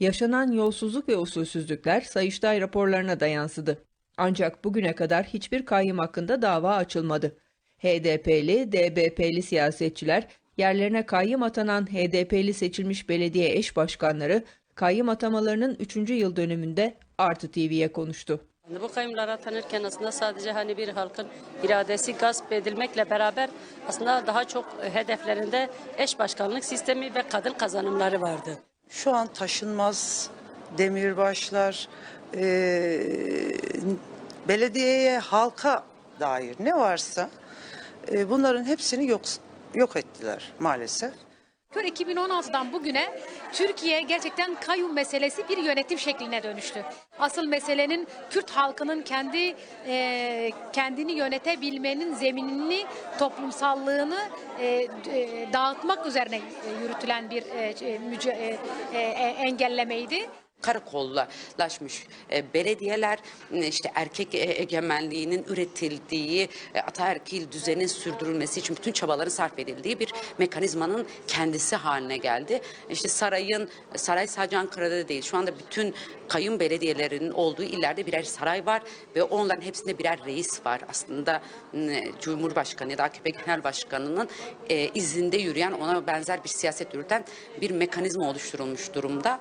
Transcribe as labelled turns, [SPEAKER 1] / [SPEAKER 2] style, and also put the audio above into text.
[SPEAKER 1] Yaşanan yolsuzluk ve usulsüzlükler Sayıştay raporlarına da yansıdı. Ancak bugüne kadar hiçbir kayyum hakkında dava açılmadı. HDP'li, DBP'li siyasetçiler, yerlerine kayyum atanan HDP'li seçilmiş belediye eş başkanları, kayyum atamalarının 3. yıl dönümünde Artı TV'ye konuştu.
[SPEAKER 2] Bu kayımlar atanırken aslında sadece hani bir halkın iradesi gasp edilmekle beraber aslında daha çok hedeflerinde eş başkanlık sistemi ve kadın kazanımları vardı.
[SPEAKER 3] Şu an taşınmaz demirbaşlar, eee, belediyeye, halka dair ne varsa eee, bunların hepsini yok yok ettiler maalesef.
[SPEAKER 4] Kör 2016'dan bugüne Türkiye gerçekten kayyum meselesi bir yönetim şekline dönüştü. Asıl meselenin Kürt halkının kendi e, kendini yönetebilmenin zeminini, toplumsallığını e, e, dağıtmak üzerine e, yürütülen bir e, e, müce- e, e, engellemeydi.
[SPEAKER 5] Karakollaşmış e, belediyeler e, işte erkek e, egemenliğinin üretildiği e, ataerkil düzenin sürdürülmesi için bütün çabaların sarf edildiği bir mekanizmanın kendisi haline geldi. İşte sarayın saray sadece Ankara'da değil şu anda bütün kayyum belediyelerinin olduğu illerde birer saray var ve onların hepsinde birer reis var. Aslında e, Cumhurbaşkanı ya da AKP Genel Başkanı'nın e, izinde yürüyen ona benzer bir siyaset yürüten bir mekanizma oluşturulmuş durumda.